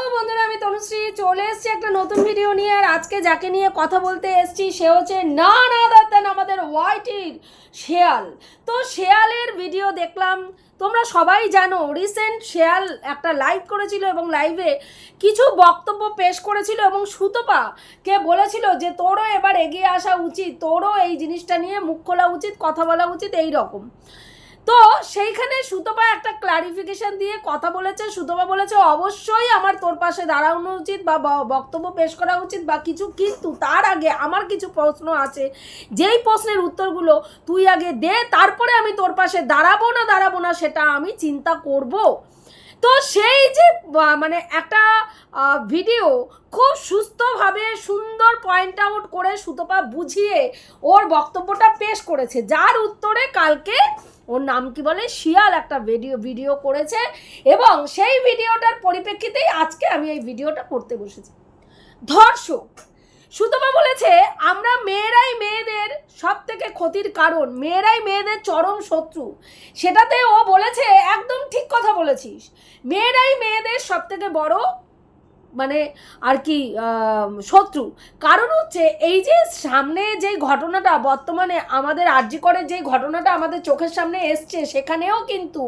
Hello বন্ধুরা, আমি তনুশ্রী। চলে এসেছি একটা নতুন ভিডিও নিয়ে, আর আজকে যাকে নিয়ে কথা বলতে এসেছি, সে হচ্ছে না না দাদান আমাদের হোয়াইটির শেয়াল। তো শেয়ালের ভিডিও দেখলাম, তোমরা সবাই জানো রিসেন্ট শেয়াল একটা লাইভ করেছিল এবং লাইভে কিছু বক্তব্য পেশ করেছিল এবং সুতপা কে বলেছিল যে, তোরও এবার এগিয়ে আসা উচিত, তোরও এই জিনিসটা নিয়ে মুখ খোলা উচিত, কথা বলা উচিত এই রকম তো সেইখানে সুতপা একটা ক্লারিফিকেশন দিয়ে কথা বলেছে, সুতপা বলেছে, অবশ্যই আমার তোর পাশে দাঁড়ানো উচিত বা বক্তব্য পেশ করা উচিত বা কিছু, কিন্তু তার আগে আমার কিছু প্রশ্ন আছে। যেই প্রশ্নের উত্তরগুলো তুই আগে দে, তারপরে আমি তোর পাশে দাঁড়াবো না দাঁড়াবো না সেটা আমি চিন্তা করব। তো সেই যে মানে একটা ভিডিও খুব সুস্থভাবে সুন্দর পয়েন্ট আউট করে সুতপা বুঝিয়ে ওর বক্তব্যটা পেশ করেছে। যার উত্তরে কালকে ওর নাম কি বলে? শিয়াল একটা ভিডিও ভিডিও করেছে এবং সেই ভিডিওটার পরিপ্রেক্ষিতেই আজকে আমি এই ভিডিওটা করতে বসেছি। ধর্ষক সুতমা বলেছে, আমরা মেয়েরাই মেয়েদের সব থেকে ক্ষতির কারণ, মেয়েরাই মেয়েদের চরম শত্রু। সেটাতে ও বলেছে, একদম ঠিক কথা বলেছিস। মেয়েরাই মেয়েদের সব থেকে বড় মানে আর কি শত্রু। কারণ হচ্ছে এই যে সামনে যে ঘটনাটা বর্তমানে আমাদের আর্জি করে যে ঘটনাটা আমাদের চোখের সামনে এসছে, সেখানেও কিন্তু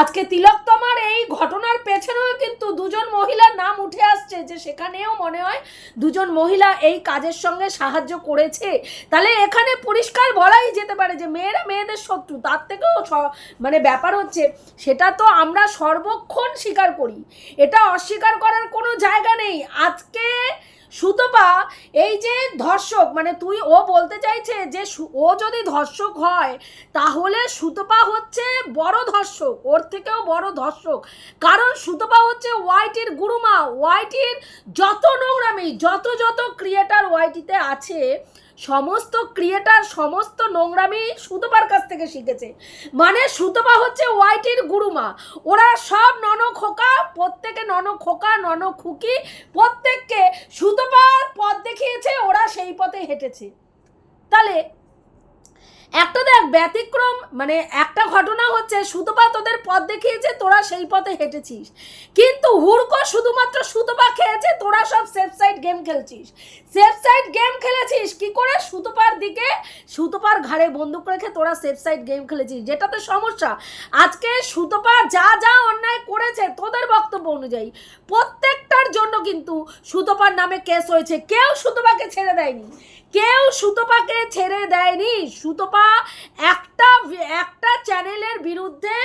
আজকে তিলকতমার এই ঘটনার পেছনেও কিন্তু দুজন মহিলার নাম উঠে আসছে যে সেখানেও মনে হয় দুজন মহিলা এই কাজের সঙ্গে সাহায্য করেছে। তাহলে এখানে পরিষ্কার বলাই যেতে পারে যে মেয়েরা মেয়েদের শত্রু, তার থেকেও মানে ব্যাপার হচ্ছে সেটা তো আমরা সর্বক্ষণ স্বীকার করি। এটা অস্বীকার করার কোনো জায়গা নেই। আজকে সুতপা, এই যে ধর্ষক মানে তুই, ও বলতে চাইছে যে ও যদি ধর্ষক হয়, তাহলে সুতপা হচ্ছে বড় ধর্ষক, ওর থেকেও বড় ধর্ষক। কারণ সুতপা হচ্ছে ওয়াইটির গুরুমা, ওয়াইটির যত নোংরামি, যত যত ক্রিয়েটার ওয়াইটিতে আছে সমস্ত ক্রিয়েটার, সমস্ত নোংরামি সুতপার কাছ থেকে শিখেছে। মানে সুতপা হচ্ছে ওয়াইটির গুরুমা। ওরা সব নন খোকা প্রত্যেকে নন খোকা নন খুকি প্রত্যেককে সুতপার পথ দেখিয়েছে, ওরা সেই পথে হেঁটেছে। তাহলে একটা দেখ, ব্যতিক্রম মানে একটা ঘটনা হচ্ছে সুতপা তোদের পথ দেখিয়েছে, তোরা সেই পথে হেঁটেছিস। কিন্তু হুড়কো শুধুমাত্র সুতপা খেয়েছে, তোরা সব সেফ সাইড গেম খেলছিস। সেফ সাইড গেম খেলেছিস? কি করে? সুতপার দিকে, সুতপার ঘাড়ে বন্দুক রেখে তোরা সেফ সাইড গেম খেলেছিস। যেটাতে সমস্যা, আজকে সুতপা যা যা অন্যায় করেছে তোদের বক্তব্য অনুযায়ী, প্রত্যেকটার জন্য কিন্তু সুতপার নামে কেস হয়েছে। কেউ সুতপাকে ছেড়ে দেয়নি। কেউ সুতপাকে ছেড়ে দেয়নি। সুতপা একটা একটা চ্যানেলের বিরুদ্ধে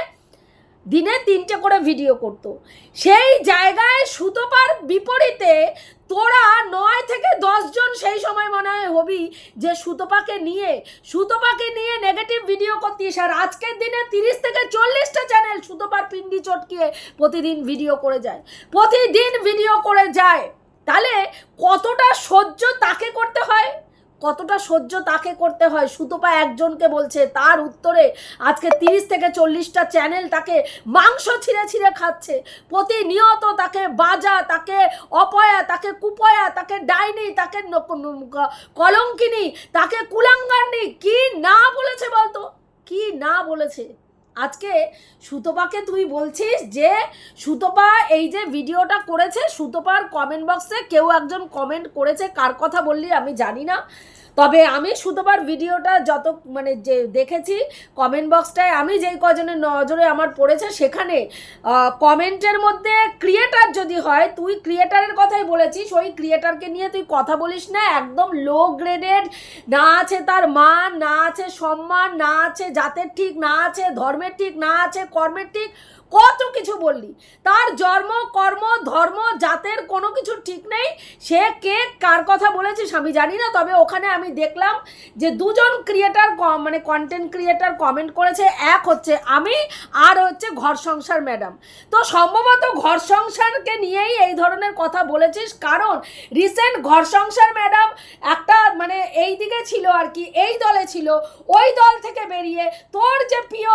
দিনে তিনটে করে ভিডিও করত। সেই জায়গায় সুতপার বিপরীতে তোরা নয় থেকে জন সেই সময় মনে হয় হবি যে সুতপাকে নিয়ে সুতপাকে নিয়ে নেগেটিভ ভিডিও করতিস। আর আজকের দিনে তিরিশ থেকে চল্লিশটা চ্যানেল সুতপার পিন্ডি চটকিয়ে প্রতিদিন ভিডিও করে যায়। প্রতিদিন ভিডিও করে যায়। তাহলে কতটা সহ্য তাকে করতে হয়? কতটা সহ্য তাকে করতে হয়? সুতপা একজনকে বলছে, তার উত্তরে আজকে তিরিশ থেকে চল্লিশটা চ্যানেল তাকে মাংস ছিঁড়ে ছিঁড়ে খাচ্ছে। প্রতিনিয়ত তাকে বাজা, তাকে অপয়া, তাকে কুপয়া, তাকে ডাইনি, তাকে কলঙ্কিনী, তাকে কুলাঙ্গারনি, কি না বলেছে বলতো? কি না বলেছে? আজকে সুতপাকে তুই বলছিস যে সুতপা এই যে ভিডিওটা করেছে, সুতপার কমেন্ট বক্সে কেউ একজন কমেন্ট করেছে, কার কথা বললি আমি জানি না। তবে আমি সুতপার ভিডিওটা যত মানে যে দেখেছি কমেন্ট বক্সটায় আমি যেই কজনের নজরে আমার পড়েছে সেখানে কমেন্টের মধ্যে ক্রিয়েটার যদি হয়, তুই ক্রিয়েটারের কথাই বলেছিস, ওই ক্রিয়েটারকে নিয়ে তুই কথা বলিস না, একদম লো গ্রেডেড না আছে তার মান, না আছে সম্মান, না আছে জাতের ঠিক, না আছে ধর্মের ঠিক, না আছে কর্মের ঠিক কত কিছু বললি? তার জন্ম, কর্ম, ধর্ম, জাতের কোনো কিছু ঠিক নেই। সে কে, কার কথা বলেছিস আমি জানি না, তবে ওখানে আমি দেখলাম যে দুজন ক্রিয়েটার মানে কন্টেন্ট ক্রিয়েটার কমেন্ট করেছে। এক হচ্ছে আমি, আর হচ্ছে ঘর সংসার ম্যাডাম তো সম্ভবত ঘর সংসারকে নিয়েই এই ধরনের কথা বলেছিস, কারণ রিসেন্ট ঘর সংসার ম্যাডাম একটা মানে এই দিকে ছিল আর কি, এই দলে ছিল, ওই দল থেকে বেরিয়ে তোর যে প্রিয়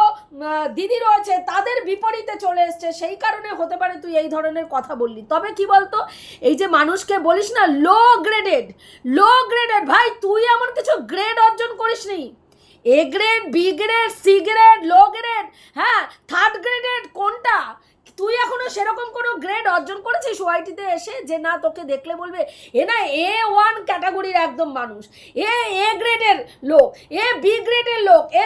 দিদি রয়েছে, তাদের বিপরীতে চলে এসছে, সেই কারণে হতে পারে তুই এই ধরনের কথা বললি। তবে কি বলতো, এই যে মানুষকে বলিস না লো গ্রেডেড লো গ্রেডেড ভাই, তুই এমন কিছু গ্রেড অর্জন করিসনি। A grade B grade C grade low grade হ্যাঁ থার্ড গ্রেডেড কোনটা? তুই এখনও সেরকম কোনো গ্রেড অর্জন করেছিস ওয়াইটিতে এসে যে না তোকে দেখলে বলবে? এ না এ ওয়ান ক্যাটাগরির একদম মানুষ। এ এ গ্রেডের লোক, এ বি গ্রেডের লোক, এ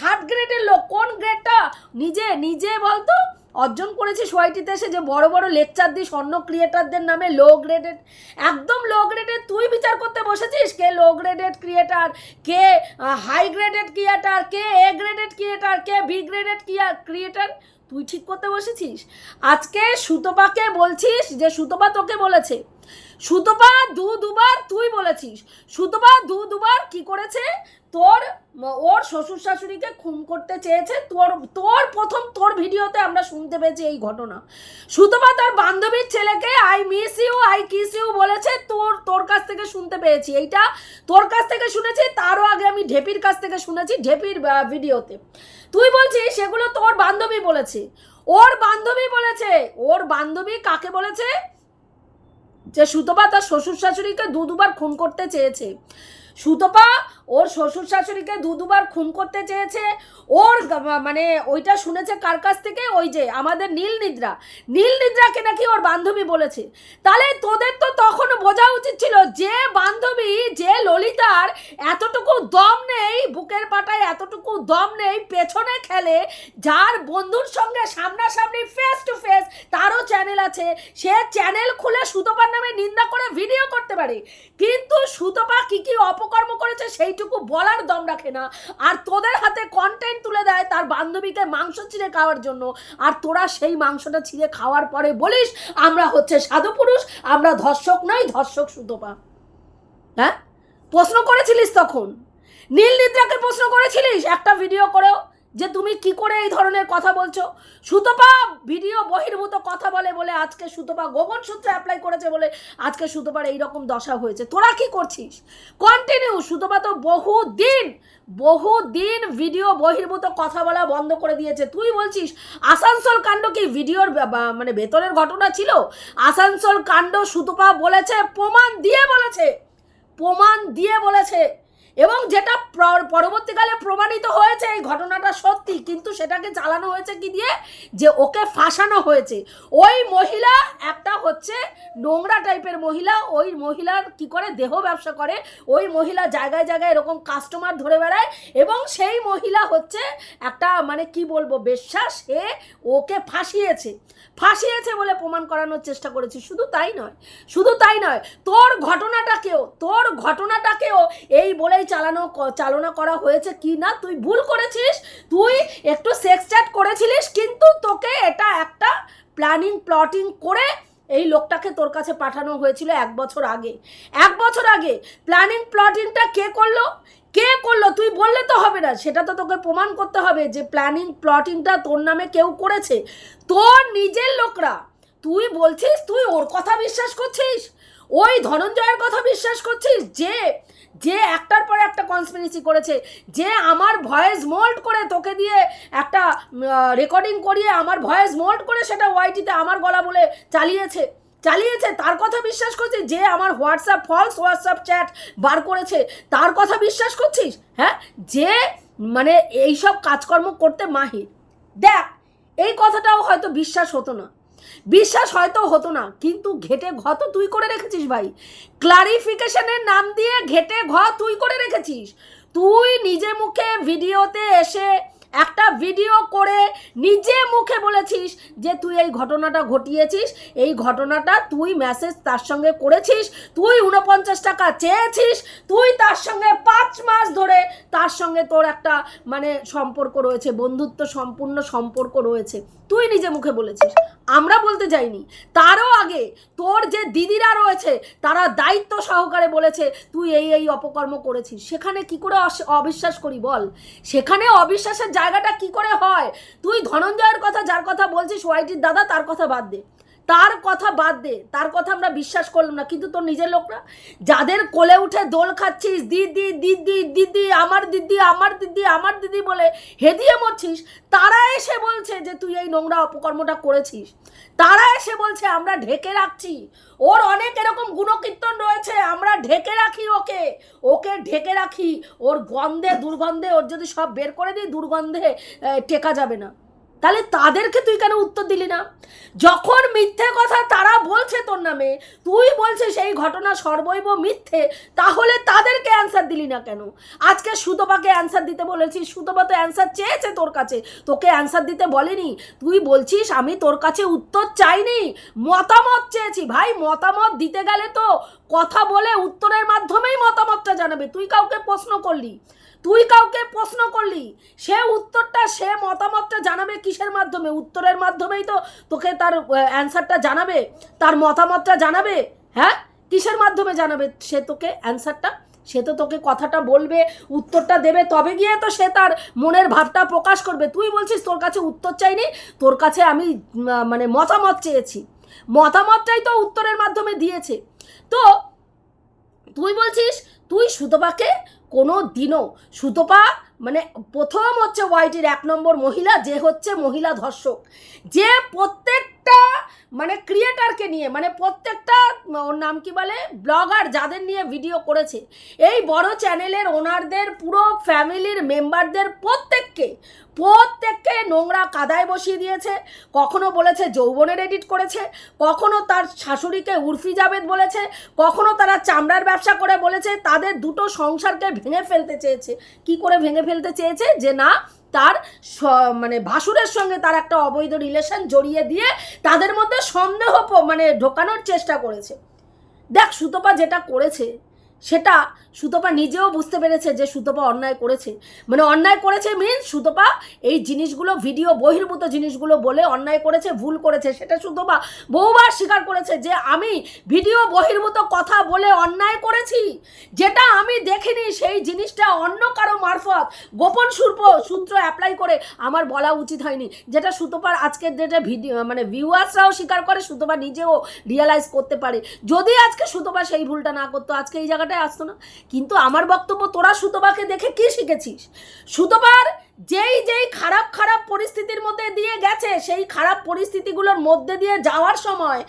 থার্ড গ্রেডের লোক, কোন গ্রেডটা নিজে নিজে বলতো? অর্জন করেছিস ওয়াইটিতে এসে যে বড় বড় লেকচার দিস, অন্য ক্রিয়েটারদের নামে লো গ্রেডেড একদম লো গ্রেডেড তুই বিচার করতে বসেছিস? কে লো গ্রেডেড ক্রিয়েটার কে হাই গ্রেডেড ক্রিয়েটার কে এ গ্রেডেড ক্রিয়েটার কে বি গ্রেডেড ক্রিয়েটার তুই ঠিক করতে বসেছিস? আজকে সুতপাকে বলছিস যে সুতপা তোকে বলেছে। সুতপা দু দুবার তুই বলেছিস। সুতপা দু দুবার কি করেছে? তোর ওর শ্বশুর শাশুড়িকে খুন করতে চেয়েছে। তোর তোর প্রথম তোর ভিডিওতে আমরা শুনতে পেয়েছি এই ঘটনা। সুতপা তার বান্ধবীর ছেলেকে I miss you I kiss you বলেছে। তোর তোর কাছ থেকে শুনতে পেয়েছি। এইটা তোর কাছ থেকে শুনেছি, তারও আগে আমি ঢেপির কাছ থেকে শুনেছি, ঢেপির ভিডিওতে। তুই বলছিস, সেগুলো তোর বান্ধবী বলেছে। ওর বান্ধবী বলেছে, ওর বান্ধবী কাকে বলেছে? যে সুতপা তার শ্বশুর শাশুড়িকে দু দুবার খুন করতে চেয়েছে। সুতপা, ওর শ্বশুর শাশুড়িকে দু দুবার খুন করতে চেয়েছে। ওর মানে ওইটা শুনেছে কার কাছ থেকে? ওই যে আমাদের নীল নিদ্রা। নীল নিদ্রাকে নাকি ওর বান্ধবী বলেছে। তাহলে তোদের তো তখন বোঝা উচিত ছিল যে বান্ধবী, যে ললিতার এতটুকু দম নেই, বুকের পাটায় এতটুকু দম নেই, পেছনে খেলে যার বন্ধুর সঙ্গে সামনাসামনি ফেস টু ফেস তারও চ্যানেল আছে। সে চ্যানেল খুলে সুতপার নামে নিন্দা করে ভিডিও করতে পারে। কিন্তু সুতপা কি কি অপকর্ম করেছে সেইটুকু বলার দম রাখে না। আর তোদের হাতে কন্টেন্ট তুলে দেয় তার বান্ধবীকে মাংস ছিঁড়ে খাওয়ার জন্য। আর তোরা সেই মাংসটা ছিঁড়ে খাওয়ার পরে বলিস, আমরা হচ্ছে সাধু পুরুষ আমরা ধর্ষক নই, ধর্ষক সুতপা হ্যাঁ? প্রশ্ন করেছিলিস তখন? নীল নিদ্রাকে প্রশ্ন করেছিলিস? একটা ভিডিও করেও যে তুমি কি করে এই ধরনের কথা বলছো? সুতপা ভিডিও বহির্ভূত কথা বলে বলে আজকে সুতপা গোপন সূত্রে অ্যাপ্লাই করেছে বলে আজকে সুতপার এইরকম দশা হয়েছে। তোরা কি করছিস? কন্টিনিউ সুতপা তো বহু দিন বহু দিন ভিডিও বহির্ভূত কথা বলা বন্ধ করে দিয়েছে। তুই বলছিস, আসানসোল কাণ্ড কি ভিডিওর মানে ভেতরের ঘটনা ছিল? আসানসোল কাণ্ড সুতপা বলেছে, প্রমাণ দিয়ে বলেছে, প্রমাণ দিয়ে বলেছে। এবং যেটা পরবর্তীকালে প্রমাণিত হয়েছে, এই ঘটনাটা সত্যি, কিন্তু সেটাকে চালানো হয়েছে কি দিয়ে? যে ওকে ফাঁসানো হয়েছে। ওই মহিলা একটা হচ্ছে নোংরা টাইপের মহিলা, ওই মহিলার কি করে? দেহ ব্যবসা করে। ওই মহিলা জায়গায় জায়গায় এরকম কাস্টমার ধরে বেড়ায় এবং সেই মহিলা হচ্ছে একটা মানে কি বলব বিশ্বাস সে ওকে ফাঁসিয়েছে। ফাঁসিয়েছে বলে প্রমাণ করানোর চেষ্টা করেছি। শুধু তাই নয়, শুধু তাই নয়, তোর ঘটনাটাকেও তোর ঘটনাটাকেও এই বলেই চালানো চালনা করা হয়েছে কি না তুই ভুল করেছিস? তুই একটু সেক্স চ্যাট করেছিলিস, কিন্তু তোকে এটা একটা প্ল্যানিং প্লটিং করে এই লোকটাকে তোর কাছে পাঠানো হয়েছিল এক বছর আগে। এক বছর আগে। প্ল্যানিং প্লটিংটা কে করল? কে করল? তুই বললে তো হবে না। সেটা তো তোকে প্রমাণ করতে হবে যে প্ল্যানিং প্লটিংটা তোর নামে কেউ করেছে। তোর নিজের লোকরা। তুই বলছিস, তুই ওর কথা বিশ্বাস করছিস? ওই ধনঞ্জয়ের কথা বিশ্বাস করছিস? যে যে একটার পর একটা কনস্পিরেসি করেছে, যে আমার ভয়েস মোল্ড করে তোকে দিয়ে একটা রেকর্ডিং করিয়ে আমার ভয়েস মোল্ড করে সেটা ওয়াইটিতে আমার গলা বলে চালিয়েছে চালিয়েছে। তার কথা বিশ্বাস করছিস? যে আমার হোয়াটসঅ্যাপ ফলস হোয়াটসঅ্যাপ চ্যাট বার করেছে। তার কথা বিশ্বাস করছিস? হ্যাঁ? যে মানে এইসব কাজকর্ম করতে মাহির। দেখ, এই কথাটাও হয়তো বিশ্বাস হতো না। বিশ্বাস হয়তো হতো না, কিন্তু ঘেটে ঘ তো তুই করে রেখেছিস ভাই। ক্লারিফিকেশনের নাম দিয়ে ঘেটে ঘ তুই করে রেখেছিস। তুই নিজে মুখে ভিডিওতে এসে একটা ভিডিও করে নিজে মুখে বলেছিস যে তুই এই ঘটনাটা ঘটিয়েছিস, এই ঘটনাটা তুই মেসেজ তার সঙ্গে করেছিস, তুই উনপঞ্চাশ টাকা চেয়েছিস, তুই তার সঙ্গে পাঁচ মাস ধরে তার সঙ্গে তোর একটা মানে সম্পর্ক রয়েছে, বন্ধুত্ব সম্পূর্ণ সম্পর্ক রয়েছে। তুই নিজে মুখে বলেছিস। আমরা বলতে যাইনি। তারও আগে তোর যে দিদিরা রয়েছে, তারা দায়িত্ব সহকারে বলেছে, তুই এই এই অপকর্ম করেছিস। সেখানে কি করে অবিশ্বাস করি বল? সেখানে অবিশ্বাসের জায়গাটা কি করে হয়? তুই ধনঞ্জয়ের কথা, যার কথা বলছিস, ওয়াইটির দাদা, তার কথা বাদ দে। তার কথা বাদ দে, তার কথা আমরা বিশ্বাস করলাম না। কিন্তু তোর নিজের লোকরা, যাদের কোলে উঠে দোল খাচ্ছিস, দিদি দিদি দিদি, আমার দিদি আমার দিদি আমার দিদি বলে হেদিয়ে মরছিস, তারা এসে বলছে যে তুই এই নোংরা অপকর্মটা করেছিস। তারা এসে বলছে, আমরা ঢেকে রাখছি। ওর অনেক এরকম গুণকীর্তন রয়েছে, আমরা ঢেকে রাখি ওকে। ওকে ঢেকে রাখি, ওর গন্ধে, দুর্গন্ধে, ওর যদি সব বের করে দিই, দুর্গন্ধে টেকা যাবে না। তাহলে তাদেরকে তুই কেন উত্তর দিলি না? যখন মিথ্যে কথা তারা বলছে তোর নামে, তুই বলছিস সেই ঘটনা সর্বৈব মিথ্যে, তাহলে তাদেরকে অ্যান্সার দিলি না কেন? আজকে সুতপাকে অ্যান্সার দিতে বলেছিস সুতপা তো অ্যান্সার চেয়েছে তোর কাছে। তোকে অ্যান্সার দিতে বলেনি। তুই বলছিস, আমি তোর কাছে উত্তর চাইনি। মতামত চেয়েছি। ভাই, মতামত দিতে গেলে তো কথা বলে উত্তরের মাধ্যমেই মতামতটা জানাবে। তুই কাউকে প্রশ্ন করলি। তুই কাউকে প্রশ্ন করলি। সে উত্তরটা, সে মতামতটা জানাবে কিসের মাধ্যমে? উত্তরের মাধ্যমেই তো তোকে তার অ্যান্সারটা জানাবে। তার মতামতটা জানাবে। হ্যাঁ? কিসের মাধ্যমে জানাবে? সে তোকে অ্যান্সারটা সে তো তোকে কথাটা বলবে, উত্তরটা দেবে। তবে গিয়ে তো সে তার মনের ভাবটা প্রকাশ করবে। তুই বলছিস, তোর কাছে উত্তর চাইনি, তোর কাছে আমি মানে মতামত চেয়েছি। মতামতটাই তো উত্তরের মাধ্যমে দিয়েছে। তো তুই বলছিস, তুই সুতপাকে কোনো দিনও। সুতপা মানে প্রথম হচ্ছে ওয়াইটির এক নম্বর মহিলা, যে হচ্ছে মহিলা ধর্ষক। যে প্রত্যেকটা মানে ক্রিয়েটারকে নিয়ে মানে প্রত্যেকটা, ওর নাম কি বলে? ব্লগার যাদের নিয়ে ভিডিও করেছে। এই বড় চ্যানেলের ওনারদের পুরো ফ্যামিলির মেম্বারদের প্রত্যেককে প্রত্যেককে নোংরা কাদায় বসিয়ে দিয়েছে। কখনো বলেছে যৌবনের এডিট করেছে, কখনো তার শাশুড়িকে উর্ফি জাবেদ বলেছে, কখনো তারা চামড়ার ব্যবসা করে বলেছে, তাদের দুটো সংসারকে ভেঙে ফেলতে চেয়েছে। কি করে ভেঙে ফেলতে চেয়েছে? যে না তার মানে ভাসুরের সঙ্গে তার একটা অবৈধ রিলেশন জড়িয়ে দিয়ে তাদের মধ্যে সন্দেহ মানে ঢোকানোর চেষ্টা করেছে। দেখ সুতপা যেটা করেছে সেটা সুতপা নিজেও বুঝতে পেরেছে যে সুতপা অন্যায় করেছে। মানে অন্যায় করেছে মিন সুতপা এই জিনিসগুলো ভিডিও বহির্ভূত জিনিসগুলো বলে অন্যায় করেছে, ভুল করেছে। সেটা সুতপা বহুবার স্বীকার করেছে যে আমি ভিডিও বহির্ভূত কথা বলে অন্যায় করেছি। যেটা আমি দেখিনি, সেই জিনিসটা অন্য কারও মারফত গোপন সূত্র সূত্র অ্যাপ্লাই করে আমার বলা উচিত হয়নি। যেটা সুতপার আজকের ডেটে ভিডিও মানে ভিউয়ার্সরাও স্বীকার করে, সুতপা নিজেও রিয়েলাইজ করতে পারে। যদি আজকে সুতপা সেই ভুলটা না করতো, আজকে এই জায়গাটায় আসতো না। কিন্তু আমার বক্তব্য তোরা সুতপাকে দেখে কি শিখেছিস? সুতপার যেই যেই খারাপ খারাপ পরিস্থিতির মধ্যে দিয়ে গেছে, সেই খারাপ পরিস্থিতিগুলোর মধ্যে দিয়ে যাওয়ার সময়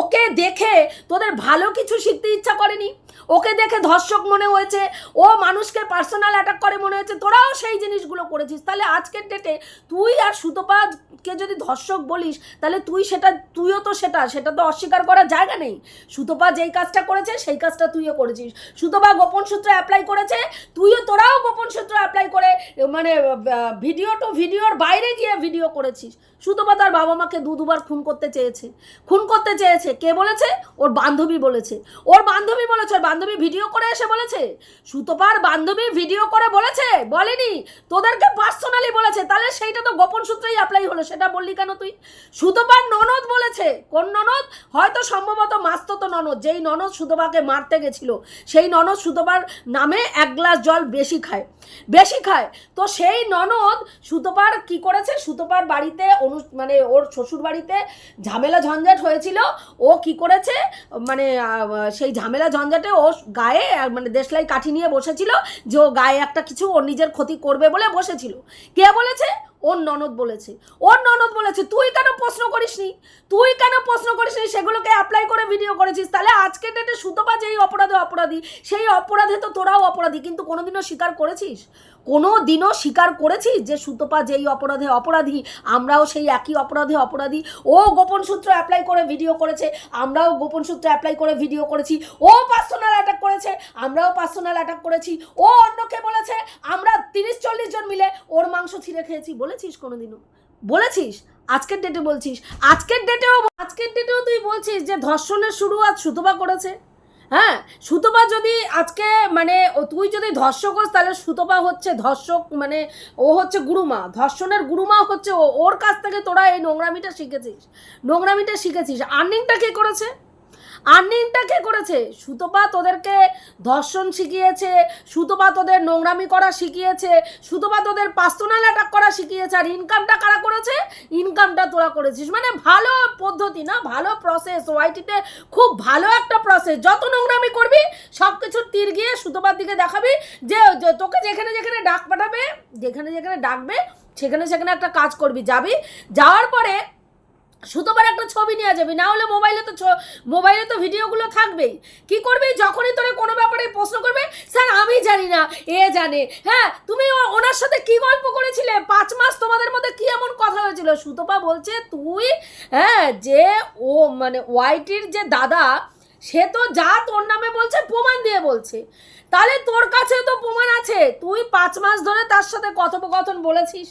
ওকে দেখে তোদের ভালো কিছু শিখতে ইচ্ছা করেনি। ওকে দেখে ধর্ষক মনে হয়েছে, ও মানুষকে পার্সোনাল অ্যাটাক করে মনে হয়েছে, তোরাও সেই জিনিসগুলো করেছিস। তাহলে আজকের ডেটে তুই আর সুতপাকে যদি ধর্ষক বলিস, তাহলে তুই সেটা, তুইও তো সেটা সেটা তো অস্বীকার করার জায়গা নেই। সুতপা যেই কাজটা করেছে, সেই কাজটা তুইও করেছিস। সুতপা গোপন সূত্র অ্যাপ্লাই করেছে, তুইও তোরাও গোপন সূত্র অ্যাপ্লাই করে মানে ভিডিও টু ভিডিওর বাইরে গিয়ে ভিডিও করেছিস। সুতপা তার বাবা মাকে দু দুবার খুন করতে চেয়েছে। খুন করতে চেয়েছে। কে বলেছে? ওর বান্ধবী বলেছে। ওর বান্ধবী বলেছে। ওর বান্ধবী ভিডিও করে এসে বলেছে। সুতপার বান্ধবী ভিডিও করে বলেছে? বলেনি। তোদেরকে পার্সোনালি বলেছে। তাহলে সেইটা তো গোপন সূত্রেই অ্যাপ্লাই হলো। সেটা বললি কেন তুই? সুতপার ননদ বলেছে। কোন ননদ? হয়তো সম্ভবত মাস্তত ননদ। যেই ননদ সুতপাকে মারতে গেছিল, সেই ননদ সুতপার নামে এক গ্লাস জল বেশি খায়। বেশি খায়। তো সেই ননদ সুতপার কি করেছে? সুতপার বাড়িতে অনু মানে ওর শ্বশুর বাড়িতে ঝামেলা ঝঞ্ঝাট হয়েছিল, ও কি করেছে মানে সেই ঝামেলা ঝঞ্ঝাটে ও গায়ে মানে দেশলাই কাঠি নিয়ে বসেছিল, যে ও গায়ে একটা কিছু, ওর নিজের ক্ষতি করবে বলে বসেছিল। কে বলেছে? ওর ননদ বলেছে। ওর ননদ বলেছে, তুই কেন প্রশ্ন করিসনি? তুই কেন প্রশ্ন করিসনি? সেগুলোকে অ্যাপ্লাই করে ভিডিও করেছিস। তাহলে আজকের ডেটে সুতপা যেই অপরাধে অপরাধী, সেই অপরাধে তো তোরাও অপরাধী। কিন্তু কোনোদিনও স্বীকার করেছিস? কোনো দিনও স্বীকার করেছিস যে সুতপা যেই অপরাধে অপরাধী, আমরাও সেই একই অপরাধে অপরাধী? ও গোপন সূত্র অ্যাপ্লাই করে ভিডিও করেছে, আমরাও গোপন সূত্র অ্যাপ্লাই করে ভিডিও করেছি। ও পার্সোনাল অ্যাটাক করেছে, আমরাও পার্সোনাল অ্যাটাক করেছি। ও অন্যকে বলেছে, আমরা তিরিশ চল্লিশ জন মিলে ওর মাংস ছিঁড়ে খেয়েছি বলেছিস কোনোদিনও? বলেছিস? আজকের ডেটে বলছিস। আজকের ডেটেও আজকের ডেটেও তুই বলছিস যে ধর্ষণের শুরু আজ সুতপা করেছে। হ্যাঁ? সুতপা যদি আজকে মানে তুই যদি ধর্ষক হোস, তাহলে সুতপা হচ্ছে ধর্ষক মানে ও হচ্ছে গুরুমা। ধর্ষণের গুরুমা হচ্ছে ও। ওর কাছ থেকে তোরা এই নোংরামিটা শিখেছিস। নোংরামিটা শিখেছিস। আর্নিংটা কে করেছে? আর্নিংটা কে করেছে? সুতপা তোদেরকে ধর্ষণ শিখিয়েছে, সুতপা তোদের নোংরামি করা শিখিয়েছে, সুতপা তোদের পার্সোনাল অ্যাটাক করা শিখিয়েছে, আর ইনকামটা কারা করেছে? ইনকামটা তোরা করেছিস। মানে ভালো পদ্ধতি না? ভালো প্রসেস ওয়াইটিতে খুব ভালো একটা প্রসেস যত নোংরামি করবি সব কিছু তীর গিয়ে সুতপার দিকে দেখাবি, যে যে, তোকে যেখানে যেখানে ডাক পাঠাবে, যেখানে যেখানে ডাকবে, সেখানে সেখানে একটা কাজ করবি। যাবি, যাওয়ার পরে সুতোবার একটা ছবি নেওয়া যাবি, না হলে মোবাইলে তো মোবাইলে তো ভিডিওগুলো থাকবেই। কি করবে? যখনই তোরে কোনো ব্যাপারে প্রশ্ন করবে, স্যার, আমি জানি না, এ জানে। হ্যাঁ তুমি ওনার সাথে কি গল্প করেছিলে? পাঁচ মাস তোমাদের মধ্যে কি এমন কথা হয়েছিল? সুতপা বলছে, তুই হ্যাঁ যে ও মানে ওয়াইটির যে দাদা সে তো যা তোর নামে বলছে, প্রমাণ দিয়ে বলছে। তাহলে তোর কাছে তো প্রমাণ আছে। তুই পাঁচ মাস ধরে তার সাথে কথোপকথন বলেছিস।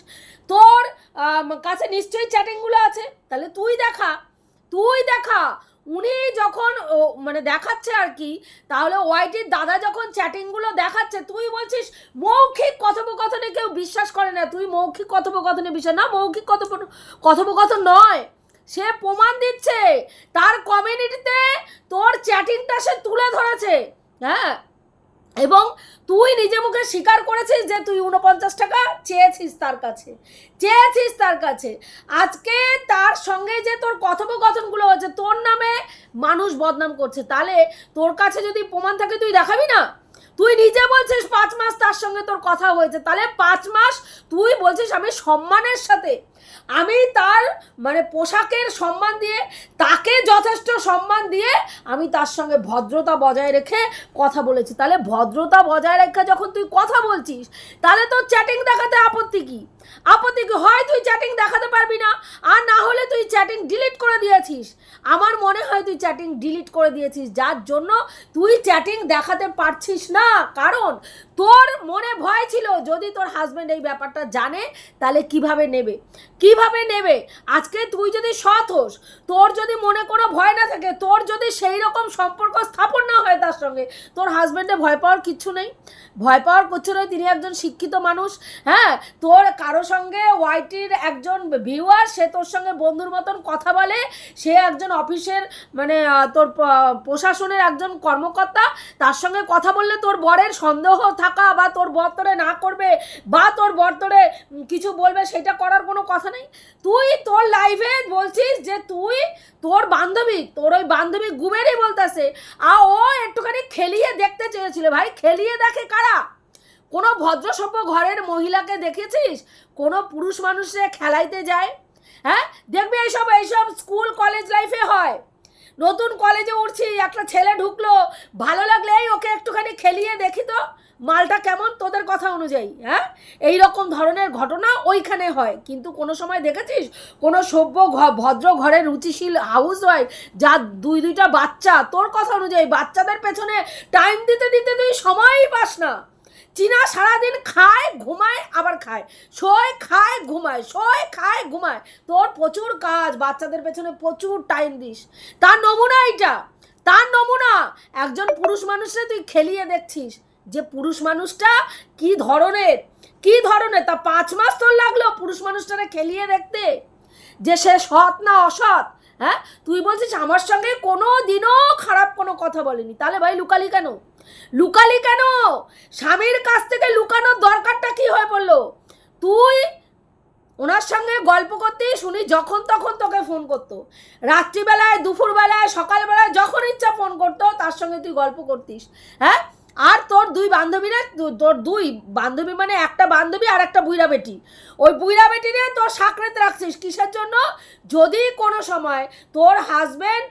তোর কাছে নিশ্চয়ই চ্যাটিংগুলো আছে। তাহলে তুই দেখা। তুই দেখা। উনি যখন মানে দেখাচ্ছে আর কি, তাহলে ওয়াইটির দাদা যখন চ্যাটিংগুলো দেখাচ্ছে, তুই বলছিস, মৌখিক কথোপকথনে কেউ বিশ্বাস করে না। তুই মৌখিক কথোপকথনে বিশ্বাস না, মৌখিক কথোপ, কথোপকথন নয়। সে প্রমাণ দিচ্ছে। তার কমিউনিটিতে তোর চ্যাটিংটা সে তুলে ধরেছে। হ্যাঁ? এবং তুই নিজে মুখে স্বীকার করেছিস যে তুই উনপঞ্চাশ টাকা চেয়েছিস তার কাছে। চেয়েছিস তার কাছে। আজকে তার সঙ্গে যে তোর কথোপকথনগুলো হচ্ছে তোর নামে মানুষ বদনাম করছে। তাহলে তোর কাছে যদি প্রমাণ থাকে, তুই দেখাবি না? তুই নিজে বলছিস পাঁচ মাস তার সঙ্গে তোর কথা হয়েছে। তাহলে পাঁচ মাস তুই বলছিস আমি সম্মানের সাথে আমি তার মানে পোশাকের সম্মান দিয়ে, তাকে যথেষ্ট সম্মান দিয়ে আমি তার সঙ্গে ভদ্রতা বজায় রেখে কথা বলেছি। তাহলে ভদ্রতা বজায় রেখে যখন তুই কথা বলছিস, তাহলে তোর চ্যাটিং দেখাতে আপত্তি কি? আপত্তি কি? হয় তুই চ্যাটিং দেখাতে পারবি না, আর না হলে তুই চ্যাটিং ডিলিট করে দিয়েছিস। আমার মনে হয় তুই চ্যাটিং ডিলিট করে দিয়েছিস, যার জন্য তুই চ্যাটিং দেখাতে পারছিস না। কারণ তোর মনে ভয় ছিল, যদি তোর হাজব্যান্ড এই ব্যাপারটা জানে, তাহলে কীভাবে নেবে? কীভাবে নেবে? আজকে তুই যদি সৎ হোস, তোর যদি মনে কোনো ভয় না থাকে, তোর যদি সেই রকম সম্পর্ক স্থাপন না হয় তার সঙ্গে, তোর হাজব্যান্ডে ভয় পাওয়ার কিচ্ছু নেই। ভয় পাওয়ার কিচ্ছু নেই, তিনি একজন শিক্ষিত মানুষ হ্যাঁ? তোর কারও সঙ্গে ওয়াইটির একজন ভিউয়ার সে তোর সঙ্গে বন্ধুর মতন কথা বলে, সে একজন অফিসের মানে তোর প্রশাসনের একজন কর্মকর্তা, তার সঙ্গে কথা বললে তোর বরের সন্দেহ থাকা বা তোর বর তোরে না করবে বা তোর বর তোরে কিছু বলবে, সেটা করার কোনো কথা নেই। তুই তোর লাইফে বলছিস যে তুই তোর বান্ধবী, তোর ওই বান্ধবী গুবেরই বলতেছে, আর ও একটুখানি খেলিয়ে দেখতে চেয়েছিল। ভাই, খেলিয়ে দেখে কারা? কোনো ভদ্রসভ্য ঘরের মহিলাকে দেখেছিস? কোনো পুরুষ মানুষে খেলাইতে যায়? হ্যাঁ? দেখবি এইসব এইসব স্কুল কলেজ লাইফে হয়। নতুন কলেজে উঠছি, একটা ছেলে ঢুকলো, ভালো লাগলে এই ওকে একটুখানি খেলিয়ে দেখি তো। মালটা কেমন তোদের কথা অনুযায়ী হ্যাঁ? এই রকম ধরনের ঘটনা ওইখানে হয়। কিন্তু কোনো সময় দেখেছিস? কোনো সভ্য ভদ্র ঘরের রুচিশীল হাউস ওয়াইফ যার দুই, দুইটা বাচ্চা, তোর কথা অনুযায়ী বাচ্চাদের পেছনে টাইম দিতে দিতে তুই সময়ই পাস না। চীনা সারাদিন খায়, ঘুমায়, আবার খায়। শোয় খায়, ঘুমায় শোয় খায়, ঘুমায়। তোর প্রচুর কাজ, বাচ্চাদের পেছনে প্রচুর টাইম দিস। তার নমুনা এইটা। তার নমুনা, একজন পুরুষ মানুষে তুই খেলিয়ে দেখছিস। যে পুরুষ মানুষটা কি ধরনের? কি ধরনের? তা পাঁচ মাস তোর লাগল পুরুষ মানুষটাকে খেলিয়ে দেখতে। যে সে সৎ না অসৎ হ্যাঁ? তুই বলছিস আমার সঙ্গে কোনো দিনও খারাপ কোনো কথা বলেনি। তাহলে ভাই লুকালি কেন? লুকালি কেন? স্বামীর কাছ থেকে লুকানোর দরকারটা কি হয়ে পড়ল? তুই ওনার সঙ্গে গল্প করতেই শুনি যখন তখন তোকে ফোন করতো। রাত্রিবেলায়, দুপুরবেলায়, সকালবেলায় যখন ইচ্ছা ফোন করতো, তার সঙ্গে তুই গল্প করতিস হ্যাঁ? আর তোর দুই বান্ধবীরা তোর দুই বান্ধবী মানে একটা বান্ধবী আর একটা বুইরা বেটি। ওই বুইরা বেটিরে তোর সাকরেতে রাখছিস। কিসের জন্য? যদি কোনো সময় তোর হাজবেন্ড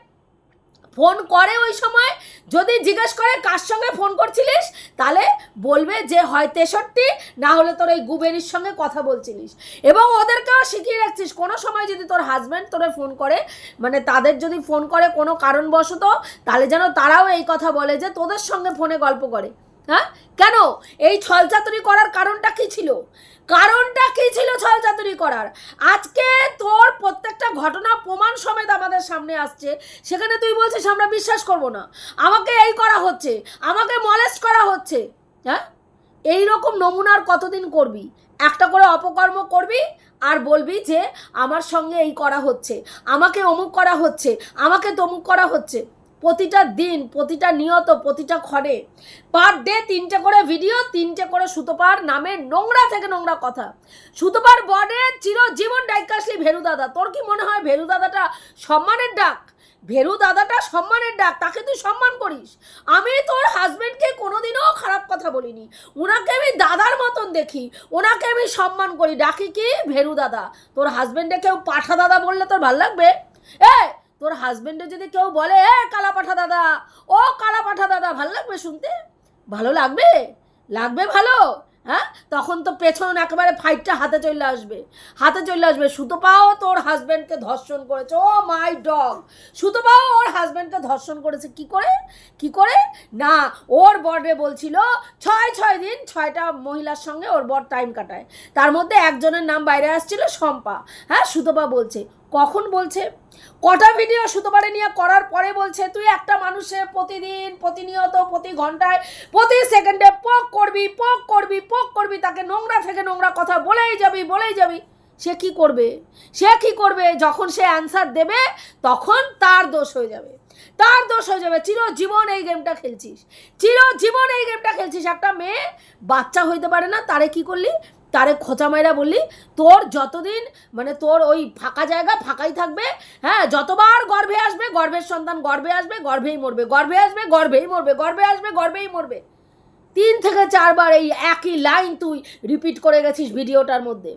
ফোন করে ওই সময়? যদি জিজ্ঞেস করে, কার সঙ্গে ফোন করছিলিস? তাহলে বলবে যে, হয় তেষট্টি, না হলে তোর এই গুবেরির সঙ্গে কথা বলছিলিস। এবং ওদেরকেও শিখিয়ে রাখছিস, কোনো সময় যদি তোর হাজব্যান্ড তোরে ফোন করে মানে তাদের যদি ফোন করে কোনো কারণবশত, তাহলে যেন তারাও এই কথা বলে যে, তোদের সঙ্গে ফোনে গল্প করে। হ্যাঁ? কেন? এই ছলচাতুরি করার কারণটা কি ছিল? কারণটা কি ছিল ছলচাতুরি করার? আজকে তোর প্রত্যেকটা ঘটনা প্রমাণ সমেত আমাদের সামনে আসছে। সেখানে তুই বলছিস, আমরা বিশ্বাস করব না। আমাকে এই করা হচ্ছে। আমাকে মলেস্ট করা হচ্ছে। হ্যাঁ? এই রকম নমুনার কতদিন করবি? একটা করে অপকর্ম করবি আর বলবি যে, আমার সঙ্গে এই করা হচ্ছে। আমাকে অমুক করা হচ্ছে। আমাকে তমুক করা হচ্ছে। প্রতিটা দিন, প্রতিটা নিয়ত, প্রতিটা ক্ষণে পার ডে তিনটে করে ভিডিও তিনটে করে সুতোপার নামে নোংরা থেকে নোংরা কথা। সুতোপার বর্ডে চিরজীবন ডাইকাশলি ভেরু দাদা। তোর কি মনে হয় ভেরু দাদাটা সম্মানের ডাক? ভেরু দাদাটা সম্মানের ডাক, তাকে তুই সম্মান করিস? আমি তোর হাজবেন্ডকে কোনোদিনও খারাপ কথা বলিনি। ওনাকে আমি দাদার মতন দেখি ওনাকে আমি সম্মান করি। ডাকি কি? ভেরু দাদা। তোর হাজবেন্ডে কেউ পাঠা দাদা বললে তোর ভালো লাগবে? এ তোর হাজবেন্ডে যদি কেউ বলে, এ কালা পাঠা দাদা, ও কালা পাঠা দাদা, ভালো লাগবে শুনতে? ভালো লাগবে লাগবে ভালো হ্যাঁ? তখন তো পেছন একেবারে ফাইটটা হাতে চলে আসবে, হাতে চলে আসবে। সুতোপাও তোর হাজবেন্ডকে ধর্ষণ করেছে, ও মাই ডগ সুতোপাও ওর হাজবেন্ডকে ধর্ষণ করেছে। কি করে? কি করে? না, ওর বর্ডে বলছিল, ছয় ছয় দিন ছয়টা মহিলার সঙ্গে ওর বর টাইম কাটায়। তার মধ্যে একজনের নাম বাইরে আসছিল, শম্পা হ্যাঁ? সুতোপা বলছে কখন বলছে? কটা ভিডিও সুতোপারে নিয়ে করার পরে বলছে, তুই একটা মানুষে প্রতিদিন, প্রতিনিয়ত, প্রতি ঘন্টায়, প্রতি সেকেন্ডে পক করবি পক করবি পক করবি, তাকে নোংরা থেকে নোংরা কথা বলেই যাবি বলেই যাবি। সে কি করবে? সে কি করবে? যখন সে অ্যান্সার দেবে, তখন তার দোষ হয়ে যাবে। তার দোষ হয়ে যাবে। চিরজীবন এই গেমটা খেলছিস। চিরজীবন এই গেমটা খেলছিস। একটা মেয়ে বাচ্চা হইতে পারে না, তারে কি করলি? তারে খোঁচা মাইরা বললি, তোর যতদিন মানে তোর ওই ফাঁকা জায়গা ফাঁকাই থাকবে হ্যাঁ যতবার গর্ভে আসবে, গর্ভের সন্তান গর্ভে আসবে, গর্ভেই মরবে, গর্ভে আসবে, গর্ভেই মরবে, গর্ভে আসবে, গর্ভেই মরবে। তিন থেকে চারবার এই একই লাইন তুই রিপিট করে গেছিস ভিডিওটার মধ্যে।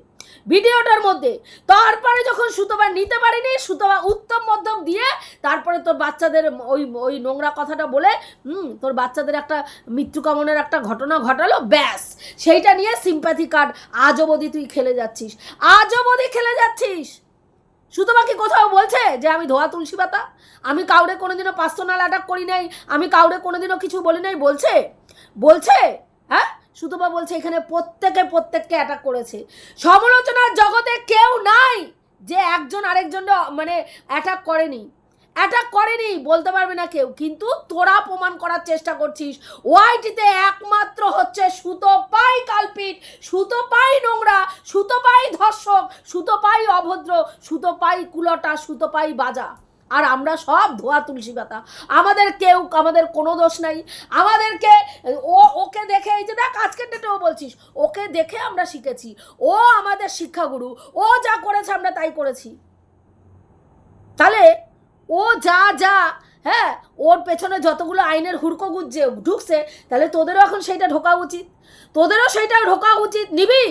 ভিডিওটার মধ্যে। তারপরে যখন সুতোবা নিতে পারিনি, সুতোবা উত্তম মধ্যম দিয়ে তারপরে তোর বাচ্চাদের ওই ওই নোংরা কথাটা বলে, হুম, তোর বাচ্চাদের একটা মৃত্যু কামনের একটা ঘটনা ঘটালো, ব্যাস। সেইটা নিয়ে সিম্প্যাথি কার্ড আজ অবধি তুই খেলে যাচ্ছিস। আজ অবধি খেলে যাচ্ছিস? সুতোবা কি কোথাও বলছে যে, আমি ধোয়া তুলসী পাতা? আমি কাউরে কোনোদিনও পার্সোনাল অ্যাটাক করি নাই? আমি কাউরে কোনোদিনও কিছু বলি নাই? বলছে। বলছে হ্যাঁ? সুতপা বলছে, এখানে প্রত্যেকে প্রত্যেককে অ্যাটাক করেছে। সমালোচনার জগতে কেউ নাই যে একজন আরেকজন মানে অ্যাটাক করেনি। অ্যাটাক করেনি বলতে পারবে না কেউ, কিন্তু তোরা প্রমাণ করার চেষ্টা করছিস। ওয়াইটিতে একমাত্র হচ্ছে সুতো পাই কালপিট সুতো পাই নোংরা সুতো পাই ধর্ষক সুতো পাই অভদ্র সুতো পাই কুলটা সুতো পাই বাজা। আর আমরা সব ধোয়া তুলসী পাতা। আমাদের কেউ, আমাদের কোনো দোষ নাই। আমাদেরকে, ও, ওকে দেখে এই যে দেখ, আজকের ডেটেও বলছিস, ওকে দেখে আমরা শিখেছি। ও আমাদের শিক্ষাগুরু। ও যা করেছে আমরা তাই করেছি। তাহলে ও যা যা হ্যাঁ ওর পেছনে যতগুলো আইনের হুড়কো গুজছে, ঢুকছে, তাহলে তোদেরও এখন সেইটা ঢোকা উচিত। তোদেরও সেইটা ঢোকা উচিত। নিবি?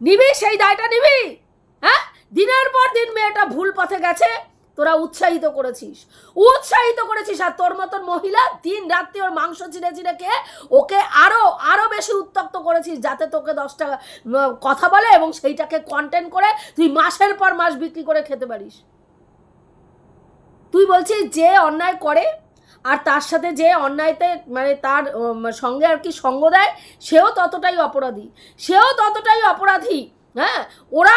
নিবি সেই দায়টা নিবি? হ্যাঁ? দিনের পর দিন মেয়েটা ভুল পথে গেছে। তোরা উৎসাহিত করেছিস। উৎসাহিত করেছিস আর তোর মতন মহিলা দিন রাত্রি ওর মাংস চিড়ে চিড়ে খেয়ে ওকে আরও আরও বেশি উত্তপ্ত করেছিস যাতে তোকে দশটা কথা বলে এবং সেইটাকে কন্টেন্ট করে তুই মাসের পর মাস বিক্রি করে খেতে পারিস। তুই বলছিস যে অন্যায় করে আর তার সাথে যে অন্যায়তে মানে তার সঙ্গে আর কি সঙ্গ দেয়, সেও ততটাই অপরাধী। সেও ততটাই অপরাধী হ্যাঁ ওরা,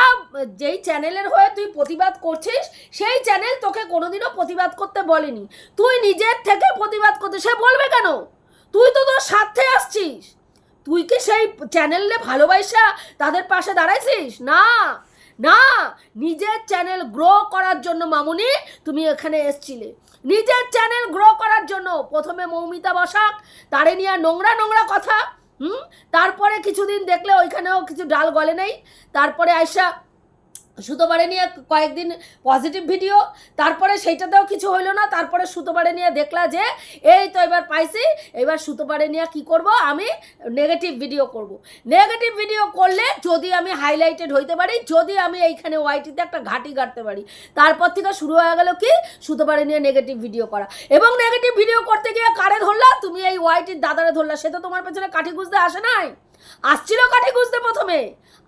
যেই চ্যানেলের হয়ে তুই প্রতিবাদ করছিস, সেই চ্যানেল তোকে কোনোদিনও প্রতিবাদ করতে বলেনি। তুই নিজের থেকে প্রতিবাদ করতে, সে বলবে কেন? তুই তো তোর স্বার্থে আসছিস। তুই কি সেই চ্যানেলে ভালোবাসা তাদের পাশে দাঁড়াইছিস? না। না, নিজের চ্যানেল গ্রো করার জন্য মামুনি তুমি এখানে এসছিলে। নিজের চ্যানেল গ্রো করার জন্য প্রথমে মৌমিতা বসাক, তারে নিয়ে নোংরা নোংরা কথা হুম? তারপরে কিছুদিন দেখলে ওইখানেও কিছু ডাল গলে নেই। তারপরে আয়সা সুতোবারে নিয়ে কয়েকদিন পজিটিভ ভিডিও তারপরে সেইটাতেও কিছু হইল না, তারপরে সুতোবারে নিয়ে দেখলা যে, এই তো এবার পাইছি, এবার সুতোবারে নিয়ে কি করব, আমি নেগেটিভ ভিডিও করব। নেগেটিভ ভিডিও করলে যদি আমি হাইলাইটেড হইতে পারি, যদি আমি এইখানে ওয়াইটিতে একটা ঘাটি গাড়তে পারি, তারপর থেকে শুরু হয়ে গেল কি, সুতোবারে নিয়ে নেগেটিভ ভিডিও করা। এবং নেগেটিভ ভিডিও করতে গিয়ে কারে ধরলা? তুমি এই ওয়াইটির দাদারে ধরলা, সে তো তোমার পেছনে কাঠি খুঁজতে আসে নাই? আসছিল কাঠি খুঁজতে প্রথমে।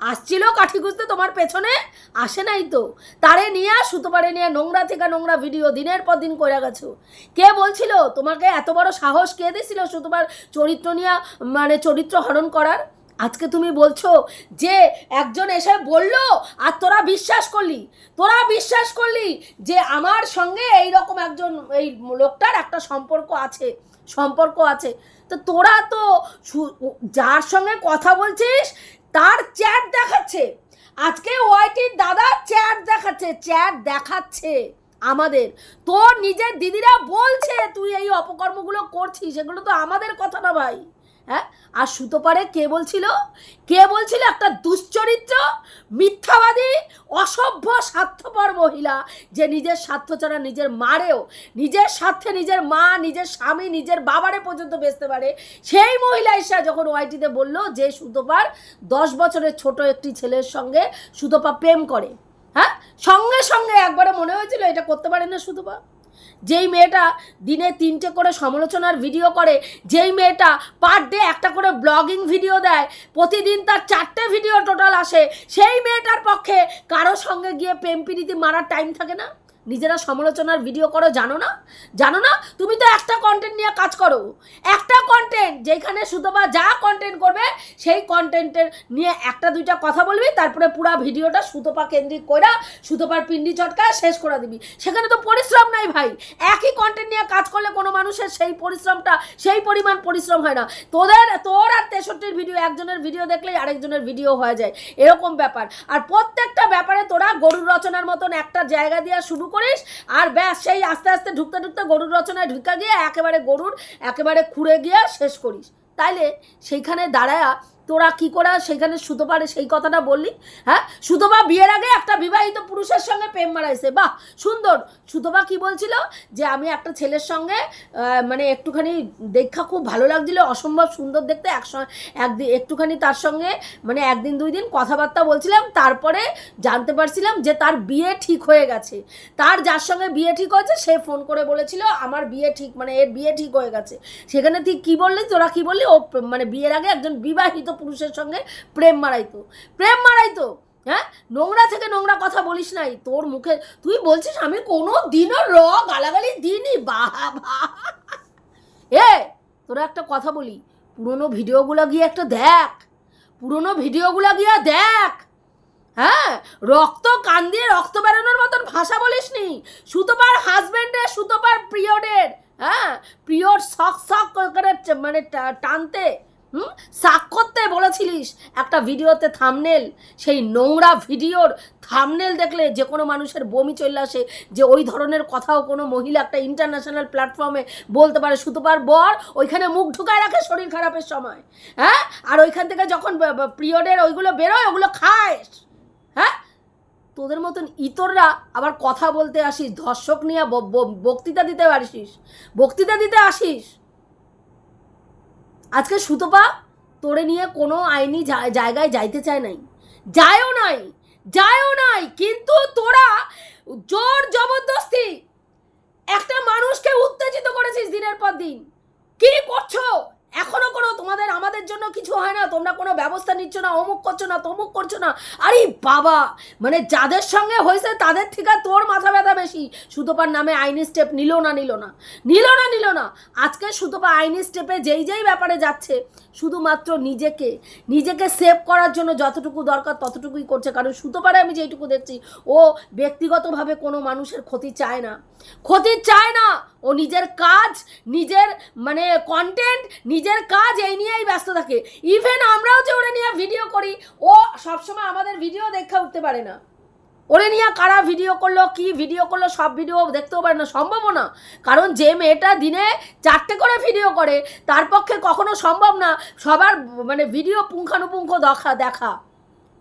আসছিল কাঠি খুঁজতে তোমার পেছনে? আসে নাই তো। তারে নিয়ে সুতোপারে নিয়ে নোংরা থেকে নোংরা ভিডিও দিনের পর দিন করে গেছো। কে বলছিল? তোমাকে এত বড় সাহস কে দিছিল সুতোপার চরিত্র নিয়ে মানে চরিত্র হরণ করার? আজকে তুমি বলছো যে একজন এসে বলল আর তোরা বিশ্বাস করলি। তোরা বিশ্বাস করলি যে আমার সঙ্গে এই রকম একজন, এই লোকটার একটা সম্পর্ক আছে। সম্পর্ক আছে। তো তোরা তো যার সঙ্গে কথা বলছিস, তার চ্যাট দেখাচ্ছে। আজকে ওয়াইটির দাদা চ্যাট দেখাচ্ছে চ্যাট দেখাচ্ছে আমাদের। তোর নিজের দিদিরা বলছে, তুই এই অপকর্মগুলো করছিস, এগুলো তো আমাদের কথা না ভাই। হ্যাঁ? আর সুতোপারে কে বলছিল? কে বলছিল একটা দুশ্চরিত্র? মিথ্যাবাদী, অসভ্য, স্বার্থপর মহিলা যে নিজের স্বার্থ ছাড়া নিজের মারেও, নিজের স্বার্থে নিজের মা, নিজের স্বামী, নিজের বাবারে পর্যন্ত বেচতে পারে। সেই মহিলা এসে যখন ওয়াইটিতে বলল যে সুতোপার দশ বছরের ছোট একটি ছেলের সঙ্গে সুতোপা প্রেম করে হ্যাঁ? সঙ্গে সঙ্গে একবারে মনে হয়েছিল এটা করতে পারে না বা যেই মেয়েটা দিনে তিনটে করে সমালোচনার ভিডিও করে, যেই মেয়েটা পার ডে একটা করে ব্লগিং ভিডিও দেয়, প্রতিদিন তার চারটে ভিডিও টোটাল আসে, সেই মেয়েটার পক্ষে কারও সঙ্গে গিয়ে প্রেম মারার টাইম থাকে না? নিজেরা সমালোচনার ভিডিও করো, জানো না? জানো না? তুমি তো একটা কন্টেন্ট নিয়ে কাজ করো। একটা কন্টেন্ট যেখানে শুধুবা যা কন্টেন্ট করবে, সেই কন্টেন্টের নিয়ে একটা দুইটা কথা বলবি, তারপরে পুরো ভিডিওটা সুতোপা কেন্দ্রিক করে সুতোপার পিন্ডি চটকা শেষ করে দিবি। সেখানে তো পরিশ্রম নাই ভাই। একই কন্টেন্ট নিয়ে কাজ করলে কোনো মানুষের সেই পরিশ্রমটা, সেই পরিমাণ পরিশ্রম হয় না। তোদের, তোর আর তেষট্টির ভিডিও একজনের ভিডিও দেখলেই আরেকজনের ভিডিও হয়ে যায়। এরকম ব্যাপার। আর প্রত্যেকটা ব্যাপারে তোরা গরুর রচনার মতন একটা জায়গা দিয়ে শুরু করিস। আর ব্যাস, সেই আস্তে আস্তে ঢুকতে ঢুকতে গরুর রচনায় ঢুকা গিয়ে একেবারে গরুর, একেবারে খুঁড়ে গিয়ে শেষ করিস। তাইলে সেইখানে দাঁড়ায়া তোরা কি করে সেখানে সুতোপারে সেই কথাটা বললি? হ্যাঁ? সুতোপা বিয়ের আগে একটা বিবাহিত পুরুষের সঙ্গে প্রেম মারাইছে। বাহ, সুন্দর। সুতোপা কি বলছিল? যে আমি একটা ছেলের সঙ্গে মানে একটুখানি দেখা খুব ভালো লাগছিল, অসম্ভব সুন্দর দেখতে একসঙ্গে একদিন, একটুখানি তার সঙ্গে মানে একদিন, দুই দিন কথাবার্তা বলছিলাম, তারপরে জানতে পারছিলাম যে তার বিয়ে ঠিক হয়ে গেছে। তার যার সঙ্গে বিয়ে ঠিক হয়েছে, সে ফোন করে বলেছিল, আমার বিয়ে ঠিক মানে এর বিয়ে ঠিক হয়ে গেছে। সেখানে তুই কী বললি? তোরা কী বললি? ও মানে বিয়ের আগে একজন বিবাহিত পুরুষের সঙ্গে প্রেম মারাইতো প্রেম মারাইতো হ্যাঁ? নোংরা থেকে নোংরা কথা বলিস নাই। তোর মুখে তুই বলছিস আমি কোনো দিনও র গালাগালি দিইনি বাহা এ, তোরা একটা কথা বলি। পুরোনো ভিডিওগুলো গিয়ে একটা দেখ। পুরোনো ভিডিওগুলো গিয়ে দেখ। হ্যাঁ? রক্ত কান দিয়ে রক্ত বেরোনোর মতন ভাষা বলিস নি। সুতোপার হাজবেন্ডের সুতোপার পিরিয়ডের হ্যাঁ? পিরিয়ড শখ শখ করে মানে টানতে। হুম? সাক করতে বলেছিলিস একটা ভিডিওতে থামনেল সেই নোংরা ভিডিওর থামনেল দেখলে যে কোনো মানুষের বমি চলে আসে, যে ওই ধরনের কথাও কোনো মহিলা একটা ইন্টারন্যাশনাল প্ল্যাটফর্মে বলতে পারে সুতোপার বর, ওইখানে মুখ ঢুকায় রাখে শরীর খারাপের সময়। হ্যাঁ? আর ওইখান থেকে যখন পিরিয়ডের ওইগুলো বেরোয়, ওগুলো খায় হ্যাঁ? তোদের মতন ইতররা আবার কথা বলতে আসিস, ধর্ষক নিয়ে বক্তৃতা দিতে আসিস বক্তৃতা দিতে আসিস। আজকে সুতপা তোরে নিয়ে কোনো আইনি জায়গায় যাইতে চায় নাই। যায়ও নাই যায়ও নাই, কিন্তু তোরা জোর জবরদস্তি একটা মানুষকে উত্তেজিত করেছিস দিনের পর দিন। কি করছ? এখনও কোনো তোমাদের, আমাদের জন্য কিছু হয় না। তোমরা কোনো ব্যবস্থা নিচ্ছ না, অমুক করছ না, তমুক করছ না। আরে বাবা! মানে যাদের সঙ্গে হয়েছে তাদের থেকে তোর মাথা ব্যথা বেশি। সুতোপার নামে আইনি স্টেপ নিল না নিল না। নিল না নিল না। আজকে সুতোপা আইনি স্টেপে যেই যেই ব্যাপারে যাচ্ছে, শুধুমাত্র নিজেকে নিজেকে সেভ করার জন্য যতটুকু দরকার ততটুকুই করছে। কারণ সুতোপারে আমি যেইটুকু দেখছি, ও ব্যক্তিগতভাবে কোনো মানুষের ক্ষতি চায় না। ক্ষতি চায় না! ও নিজের কাজ, নিজের মানে কন্টেন্ট নিজের কাজ এই নিয়েই ব্যস্ত থাকে। ইভেন আমরাও যে ওরে নিয়ে ভিডিও করি, ও সবসময় আমাদের ভিডিও দেখা উঠতে পারে না। ওরে নিয়ে কারা ভিডিও করল, কি ভিডিও করল, সব ভিডিও দেখতেও পারে না, সম্ভবও না। কারণ যে মেয়েটা দিনে চারটে করে ভিডিও করে, তার পক্ষে কখনো সম্ভব না সবার মানে ভিডিও পুঙ্খানুপুঙ্খ দেখা দেখা।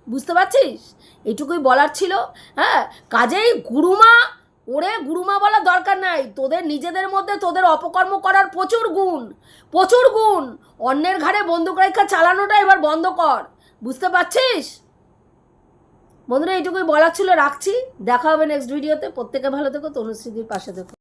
বুঝতে পারছিস? এটুকুই বলার ছিল হ্যাঁ? কাজেই গুরুমা ওরে গুরুমা বলা দরকার নাই। তোদের নিজেদের মধ্যে তোদের অপকর্ম করার প্রচুর গুণ প্রচুর গুণ। অন্যের ঘাড়ে বন্দুক রেখা চালানোটা এবার বন্ধ কর। বুঝতে পারছিস? বন্ধুরা, এইটুকুই বলার ছিল, রাখছি। দেখা হবে নেক্সট ভিডিওতে প্রত্যেকে ভালো থেকো, তনুশ্রীদির পাশে থেকো।